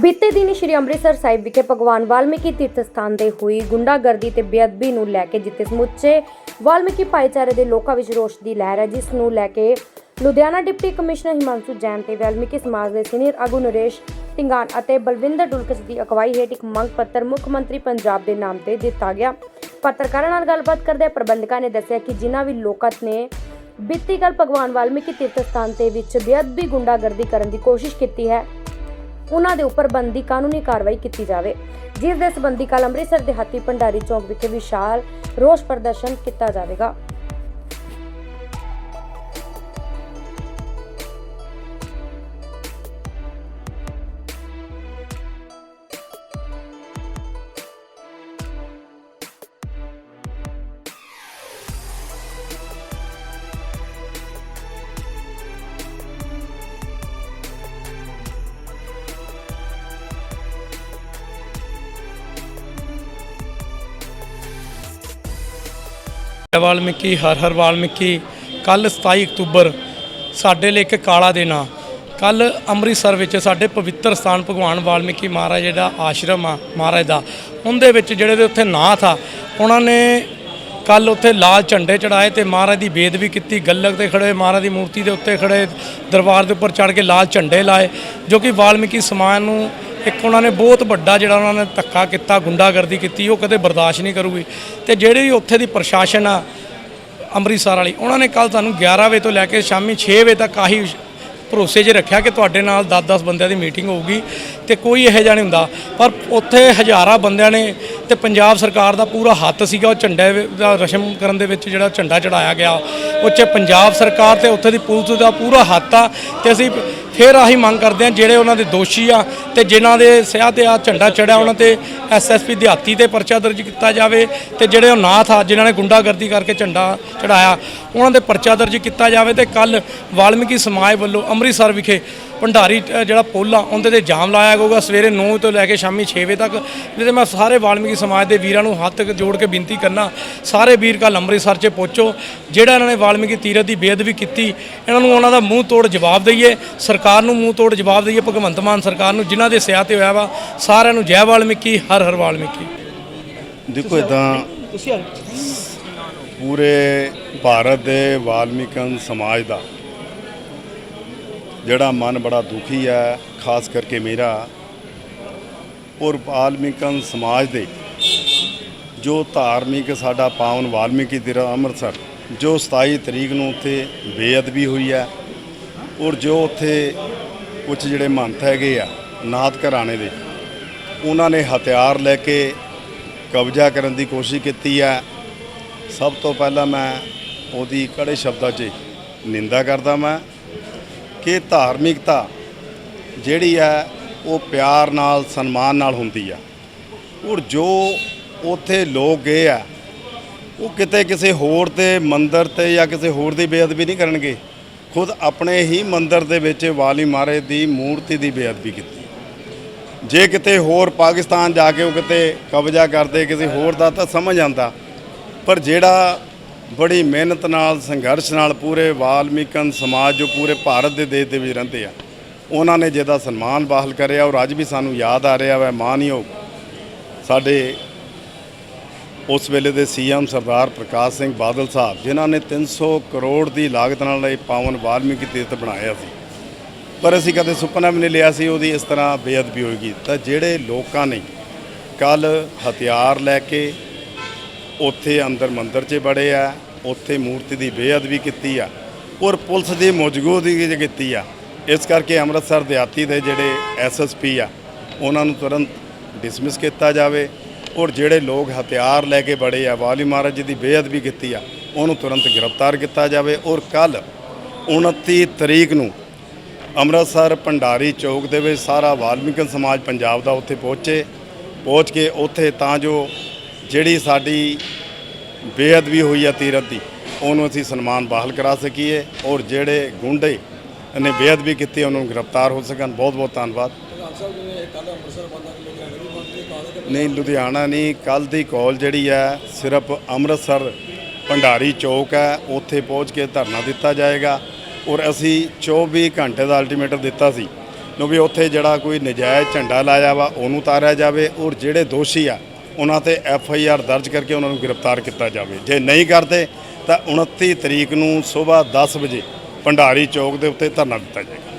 ਬੀਤੇ ਦਿਨੀ ਸ਼੍ਰੀ ਅੰਮ੍ਰਿਤਸਰ ਸਾਹਿਬ ਵਿਖੇ ਭਗਵਾਨ ਵਾਲਮੀਕੀ ਤੀਰਥ ਸਥਾਨ ਤੇ ਹੋਈ ਗੁੰਡਾਗਰਦੀ ਤੇ ਬੇਅਦਬੀ ਨੂੰ ਲੈ ਕੇ ਜਿੱਥੇ ਸਮੁੱਚੇ ਵਾਲਮੀਕੀ ਭਾਈਚਾਰੇ ਦੇ ਲੋਕਾਂ ਵਿੱਚ ਰੋਸ਼ ਦੀ ਲਹਿਰ ਹੈ, ਜਿਸ ਨੂੰ ਲੈ ਕੇ ਲੁਧਿਆਣਾ ਡਿਪਟੀ ਕਮਿਸ਼ਨਰ ਹਿਮਾਂਸ਼ੂ ਜੈਨ ਤੇ ਵਾਲਮੀਕੀ ਸਮਾਜ ਦੇ ਸੀਨੀਅਰ ਆਗੂ ਨਰੇਸ਼ ਟਿੰਗਾਨ ਅਤੇ ਬਲਵਿੰਦਰ ਡੁਲਕਸ ਦੀ ਅਗਵਾਈ ਹੇਠ ਇੱਕ ਮੰਗ ਪੱਤਰ ਮੁੱਖ ਮੰਤਰੀ ਪੰਜਾਬ ਦੇ ਨਾਮ ਤੇ ਦਿੱਤਾ ਗਿਆ। ਪੱਤਰਕਾਰਾਂ ਨਾਲ ਗੱਲਬਾਤ ਕਰਦੇ ਪ੍ਰਬੰਧਕਾਂ ਨੇ ਦੱਸਿਆ ਕਿ ਜਿਨ੍ਹਾਂ ਵੀ ਲੋਕਾਂ ਨੇ ਬੀਤੀ ਕੱਲ ਭਗਵਾਨ ਵਾਲਮੀਕੀ ਤੀਰਥ ਸਥਾਨ ਤੇ ਵਿੱਚ ਬੇਅਦਬੀ ਗੁੰਡਾਗਰਦੀ ਕਰਨ ਦੀ ਕੋਸ਼ਿਸ਼ ਕੀਤੀ ਹੈ ਉਹਨਾਂ ਦੇ ਉੱਪਰ ਬੰਦੀ ਕਾਨੂੰਨੀ ਕਾਰਵਾਈ ਕੀਤੀ ਜਾਵੇ। ਜਿਸ ਦੇ ਸਬੰਧੀ ਕੱਲ ਅੰਮ੍ਰਿਤਸਰ ਦੇ ਹਾਤੀ ਭੰਡਾਰੀ ਚੌਕ ਵਿਖੇ ਵਿਸ਼ਾਲ ਰੋਸ ਪ੍ਰਦਰਸ਼ਨ ਕੀਤਾ ਜਾਵੇਗਾ। ਵਾਲਮੀਕੀ, ਹਰ ਹਰ ਵਾਲਮੀਕੀ। ਕੱਲ 27 ਅਕਤੂਬਰ ਸਾਡੇ ਲਈ ਇੱਕ ਕਾਲਾ ਦਿਨ ਆ। ਕੱਲ ਅੰਮ੍ਰਿਤਸਰ ਵਿੱਚ ਸਾਡੇ ਪਵਿੱਤਰ ਸਥਾਨ ਭਗਵਾਨ ਵਾਲਮੀਕੀ ਮਹਾਰਾਜ ਜੀ ਦਾ ਆਸ਼ਰਮ ਆ, ਮਹਾਰਾਜ ਦਾ। ਉਹਦੇ ਵਿੱਚ ਜਿਹੜੇ ਦੇ ਉੱਥੇ ਨਾਥ ਆ, ਉਹਨਾਂ ਨੇ ਕੱਲ ਉੱਥੇ ਲਾਲ ਝੰਡੇ ਚੜਾਏ ਤੇ ਮਹਾਰਾਜ ਦੀ ਬੇਦਬੀ ਕੀਤੀ, ਗੱਲਕ ਤੇ ਖੜੇ ਮਹਾਰਾਜ ਦੀ ਮੂਰਤੀ ਦੇ ਉੱਤੇ ਖੜੇ ਦਰਬਾਰ ਦੇ ਉੱਪਰ ਚੜ ਕੇ ਲਾਲ ਝੰਡੇ ਲਾਏ, ਜੋ ਕਿ ਵਾਲਮੀਕੀ ਸਮਾਜ ਨੂੰ ਇੱਕ ਉਹਨਾਂ ਨੇ ਬਹੁਤ ਵੱਡਾ ਜਿਹੜਾ ਉਹਨਾਂ ਨੇ ਧੱਕਾ ਕੀਤਾ, ਗੁੰਡਾਗਰਦੀ ਕੀਤੀ, ਉਹ ਕਦੇ ਬਰਦਾਸ਼ਤ ਨਹੀਂ ਕਰੂਗੀ। ਤੇ ਜਿਹੜੀ ਵੀ ਉੱਥੇ ਦੀ ਪ੍ਰਸ਼ਾਸਨ ਆ ਅੰਮ੍ਰਿਤਸਰ ਵਾਲੀ, ਉਹਨਾਂ ਨੇ ਕੱਲ ਤੁਹਾਨੂੰ 11 ਵਜੇ ਤੋਂ ਲੈ ਕੇ ਸ਼ਾਮੀ 6 ਵਜੇ ਤੱਕ ਆਹੀ ਭਰੋਸੇ 'ਚ ਰੱਖਿਆ ਕਿ ਤੁਹਾਡੇ ਨਾਲ 10-10 ਬੰਦਿਆਂ ਦੀ ਮੀਟਿੰਗ ਹੋਊਗੀ ਤੇ ਕੋਈ ਇਹੋ ਜਿਹਾ ਨਹੀਂ ਹੁੰਦਾ। ਪਰ ਉੱਥੇ ਹਜ਼ਾਰਾਂ ਬੰਦਿਆਂ ਨੇ ਤੇ ਪੰਜਾਬ ਸਰਕਾਰ ਦਾ ਪੂਰਾ ਹੱਥ ਸੀਗਾ, ਉਹ ਝੰਡੇ ਦਾ ਰਸ਼ਮ ਕਰਨ ਦੇ ਵਿੱਚ ਜਿਹੜਾ ਝੰਡਾ ਚੜਾਇਆ ਗਿਆ, ਉਹ ਪੰਜਾਬ ਸਰਕਾਰ ਤੇ ਉੱਥੇ ਦੀ ਪੁਲਿਸ ਦਾ ਪੂਰਾ ਹੱਥ ਆ ਤੇ ਅਸੀਂ ਫਿਰ ਆਹੀ ਮੰਗ ਕਰਦੇ ਹਾਂ, ਜਿਹੜੇ ਉਹਨਾਂ ਦੇ ਦੋਸ਼ੀ ਆ ਤੇ ਜਿਨ੍ਹਾਂ ਦੇ ਸਿਆਹ ਤੇ ਆ ਝੰਡਾ ਚੜਿਆ, ਉਹਨਾਂ ਤੇ ਐਸਐਸਪੀ ਦਿਹਾਤੀ ਤੇ ਪਰਚਾ ਦਰਜ ਕੀਤਾ ਜਾਵੇ ਤੇ ਜਿਹੜੇ ਉਹ ਨਾਥ ਆ, ਜਿਨ੍ਹਾਂ ਨੇ ਗੁੰਡਾਗਰਦੀ ਕਰਕੇ ਝੰਡਾ ਚੜਾਇਆ, ਉਹਨਾਂ ਦੇ ਪਰਚਾ ਦਰਜ ਕੀਤਾ ਜਾਵੇ ਤੇ ਕੱਲ ਵਾਲਮੀਕੀ ਸਮਾਜ ਵੱਲੋਂ ਅੰਮ੍ਰਿਤਸਰ ਵਿਖੇ ਭੰਡਾਰੀ ਜਿਹੜਾ ਪੁੱਲ ਆ ਉਹਦੇ ਤੇ ਜਾਮ ਲਾਇਆ ਜਾਊਗਾ ਸਵੇਰੇ 9 ਤੋਂ ਲੈ ਕੇ ਸ਼ਾਮੀ 6 ਵਜੇ ਤੱਕ। ਜਿਹਦੇ ਮੈਂ ਸਾਰੇ ਵਾਲਮੀਕੀ ਸਮਾਜ ਦੇ ਵੀਰਾਂ ਨੂੰ ਹੱਥ ਜੋੜ ਕੇ ਬੇਨਤੀ ਕਰਨਾ ਸਾਰੇ ਵੀਰ ਕੱਲ ਅੰਮ੍ਰਿਤਸਰ 'ਚ ਪਹੁੰਚੋ। ਜਿਹੜਾ ਇਹਨਾਂ ਨੇ ਵਾਲਮੀਕੀ ਤੀਰਥ ਦੀ ਬੇਅਦਬੀ ਕੀਤੀ ਇਹਨਾਂ ਨੂੰ ਉਹਨਾਂ ਦਾ ਮੂੰਹ ਤੋੜ ਜਵਾਬ ਦਈਏ। ਸਰਕਾਰ ਨੂੰ ਮੂੰਹ ਤੋੜ ਜਵਾਬ ਦਈਏ ਭਗਵੰਤ ਮਾਨ ਸਰਕਾਰ ਨੂੰ ਜਿਨ੍ਹਾਂ ਦੇ ਸਿਆਹ ਤੇ ਹੋਇਆ ਵਾ ਸਾਰਿਆਂ ਨੂੰ ਜੈ ਵਾਲਮੀਕੀ ਹਰ ਹਰ ਵਾਲਮੀਕੀ। ਦੇਖੋ ਇਦਾਂ ਪੂਰੇ ਭਾਰਤ ਦੇ ਵਾਲਮੀਕਨ ਸਮਾਜ ਦਾ ਜਿਹੜਾ ਮਨ ਬੜਾ ਦੁਖੀ ਹੈ, ਖਾਸ ਕਰਕੇ ਮੇਰਾ, ਔਰ ਵਾਲਮੀਕਨ ਸਮਾਜ ਦੇ, ਜੋ ਧਾਰਮਿਕ ਸਾਡਾ ਪਾਵਨ ਵਾਲਮੀਕੀ ਦਿਨ ਅੰਮ੍ਰਿਤਸਰ, ਜੋ 27 ਤਰੀਕ ਨੂੰ ਉੱਥੇ ਬੇਅਦਬੀ ਹੋਈ ਹੈ, ਔਰ ਜੋ ਉੱਥੇ ਕੁਝ ਜਿਹੜੇ ਮਹੰਤ ਹੈਗੇ ਆ, ਨਾਥ ਘਰਾਣੇ ਦੇ, ਉਹਨਾਂ ਨੇ ਹਥਿਆਰ ਲੈ ਕੇ ਕਬਜ਼ਾ ਕਰਨ ਦੀ ਕੋਸ਼ਿਸ਼ ਕੀਤੀ ਹੈ। ਸਭ ਤੋਂ ਪਹਿਲਾਂ ਮੈਂ ਉਹਦੀ ਕੜੇ ਸ਼ਬਦਾਂ 'ਚ ਨਿੰਦਾ ਕਰਦਾ ਮੈਂ ਕਿ ਧਾਰਮਿਕਤਾ ਜਿਹੜੀ ਹੈ ਉਹ ਪਿਆਰ ਨਾਲ, ਸਨਮਾਨ ਨਾਲ ਹੁੰਦੀ ਆ। ਔਰ ਜੋ ਉੱਥੇ ਲੋਕ ਗਏ ਆ, ਉਹ ਕਿਤੇ ਕਿਸੇ ਹੋਰ ਤੇ ਮੰਦਰ ਤੇ ਜਾਂ ਕਿਸੇ ਹੋਰ ਦੀ ਬੇਅਦਬੀ ਨਹੀਂ ਕਰਨਗੇ। ਖੁਦ ਆਪਣੇ ਹੀ ਮੰਦਰ ਦੇ ਵਿੱਚ ਵਾਲੀ ਮਹਾਰਾਜ ਦੀ ਮੂਰਤੀ ਦੀ ਬੇਅਦਬੀ ਕੀਤੀ। ਜੇ ਕਿਤੇ ਹੋਰ ਪਾਕਿਸਤਾਨ ਜਾ ਕੇ ਉਹ ਕਿਤੇ ਕਬਜ਼ਾ ਕਰਦੇ, ਕਿਸੇ ਹੋਰ ਦਾ ਤਾਂ ਸਮਝ ਆਂਦਾ ਪਰ ਜਿਹੜਾ ਬੜੀ ਮਿਹਨਤ ਨਾਲ, ਸੰਘਰਸ਼ ਨਾਲ ਪੂਰੇ ਵਾਲਮੀਕਨ ਸਮਾਜ ਜੋ ਪੂਰੇ ਭਾਰਤ ਦੇ ਦੇਸ਼ ਦੇ ਵਿੱਚ ਰਹਿੰਦੇ ਆ, ਉਹਨਾਂ ਨੇ ਜਿਹਦਾ ਸਨਮਾਨ ਬਹਾਲ ਕਰਿਆ, ਔਰ ਅੱਜ ਵੀ ਸਾਨੂੰ ਯਾਦ ਆ ਰਿਹਾ ਵਾ, ਮਾਨਯੋਗ ਸਾਡੇ ਉਸ ਵੇਲੇ ਦੇ ਸੀਐਮ ਸਰਦਾਰ ਪ੍ਰਕਾਸ਼ ਸਿੰਘ ਬਾਦਲ ਸਾਹਿਬ, ਜਿਨ੍ਹਾਂ ਨੇ 300 ਕਰੋੜ ਦੀ ਲਾਗਤ ਨਾਲ ਇਹ ਪਾਵਨ ਵਾਲਮੀਕੀ ਤੀਰਥ ਬਣਾਇਆ ਸੀ। ਪਰ ਅਸੀਂ ਕਦੇ ਸੁਪਨਾ ਵੀ ਨਹੀਂ ਲਿਆ ਸੀ ਉਹਦੀ ਇਸ ਤਰ੍ਹਾਂ ਬੇਅਦਬੀ ਹੋਏਗੀ। ਤਾਂ ਜਿਹੜੇ ਲੋਕਾਂ ਨੇ ਕੱਲ ਹਥਿਆਰ ਲੈ ਕੇ ਉੱਥੇ ਅੰਦਰ ਮੰਦਰ 'ਚ ਬੜੇ ਆ, ਉੱਥੇ ਮੂਰਤੀ ਦੀ ਬੇਅਦਬੀ ਕੀਤੀ ਆ ਔਰ ਪੁਲਿਸ ਦੀ ਮੌਜੂਦਗੀ 'ਚ ਕੀਤੀ ਆ। ਇਸ ਕਰਕੇ ਅੰਮ੍ਰਿਤਸਰ ਦਿਹਾਤੀ ਦੇ ਜਿਹੜੇ ਐਸਐਸਪੀ ਆ, ਉਹਨਾਂ ਨੂੰ ਤੁਰੰਤ ਡਿਸਮਿਸ ਕੀਤਾ ਜਾਵੇ ਔਰ ਜਿਹੜੇ ਲੋਕ ਹਥਿਆਰ ਲੈ ਕੇ ਬੜੇ ਆ, ਵਾਲੀ ਮਹਾਰਾਜ ਜੀ ਦੀ ਬੇਅਦਬੀ ਕੀਤੀ ਆ, ਉਹਨੂੰ ਤੁਰੰਤ ਗ੍ਰਿਫਤਾਰ ਕੀਤਾ ਜਾਵੇ ਔਰ ਕੱਲ 29 ਤਰੀਕ ਨੂੰ ਅੰਮ੍ਰਿਤਸਰ ਭੰਡਾਰੀ ਚੌਕ ਦੇ ਵਿੱਚ ਸਾਰਾ ਵਾਲਮੀਕਨ ਸਮਾਜ ਪੰਜਾਬ ਦਾ ਉੱਥੇ ਪਹੁੰਚੇ, ਪਹੁੰਚ ਕੇ ਉੱਥੇ ਤਾਂ ਜੋ ਜਿਹੜੀ ਸਾਡੀ ਬੇਅਦਬੀ ਹੋਈ ਆ ਤੀਰਥ ਦੀ ਉਹਨੂੰ ਅਸੀਂ ਸਨਮਾਨ ਬਹਾਲ ਕਰਾ ਸਕੀਏ ਔਰ ਜਿਹੜੇ ਗੁੰਡੇ ਨੇ ਬੇਅਦਬੀ ਕੀਤੀ ਉਹਨਾਂ ਨੂੰ ਗ੍ਰਿਫਤਾਰ ਹੋ ਸਕਣ। ਬਹੁਤ ਬਹੁਤ ਧੰਨਵਾਦ। ਨਹੀਂ ਲੁਧਿਆਣਾ ਨਹੀਂ ਕੱਲ ਦੀ ਕਾਲ ਜਿਹੜੀ ਹੈ ਸਿਰਫ ਅੰਮ੍ਰਿਤਸਰ ਭੰਡਾਰੀ ਚੌਕ ਹੈ ਉੱਥੇ ਪਹੁੰਚ ਕੇ ਧਰਨਾ ਦਿੱਤਾ ਜਾਏਗਾ ਔਰ ਅਸੀਂ 24 ਘੰਟੇ ਦਾ ਅਲਟੀਮੇਟਮ ਦਿੱਤਾ ਸੀ। ਨੂੰ ਵੀ ਉੱਥੇ ਜਿਹੜਾ ਕੋਈ ਨਜਾਇਜ਼ ਝੰਡਾ ਲਾਇਆ ਵਾ ਉਹਨੂੰ ਉਤਾਰਿਆ ਜਾਵੇ ਔਰ ਜਿਹੜੇ ਦੋਸ਼ੀ ਆ ਉਹਨਾਂ ਤੇ ਐਫ ਆਈ ਆਰ ਦਰਜ ਕਰਕੇ ਉਹਨਾਂ ਨੂੰ ਗ੍ਰਿਫਤਾਰ ਕੀਤਾ ਜਾਵੇ। ਜੇ ਨਹੀਂ ਕਰਦੇ, ਤਾਂ 29 ਤਰੀਕ ਨੂੰ ਸਵੇਰ 10 ਵਜੇ ਭੰਡਾਰੀ ਚੌਕ ਦੇ ਉੱਤੇ ਧਰਨਾ ਦਿੱਤਾ ਜਾਏਗਾ।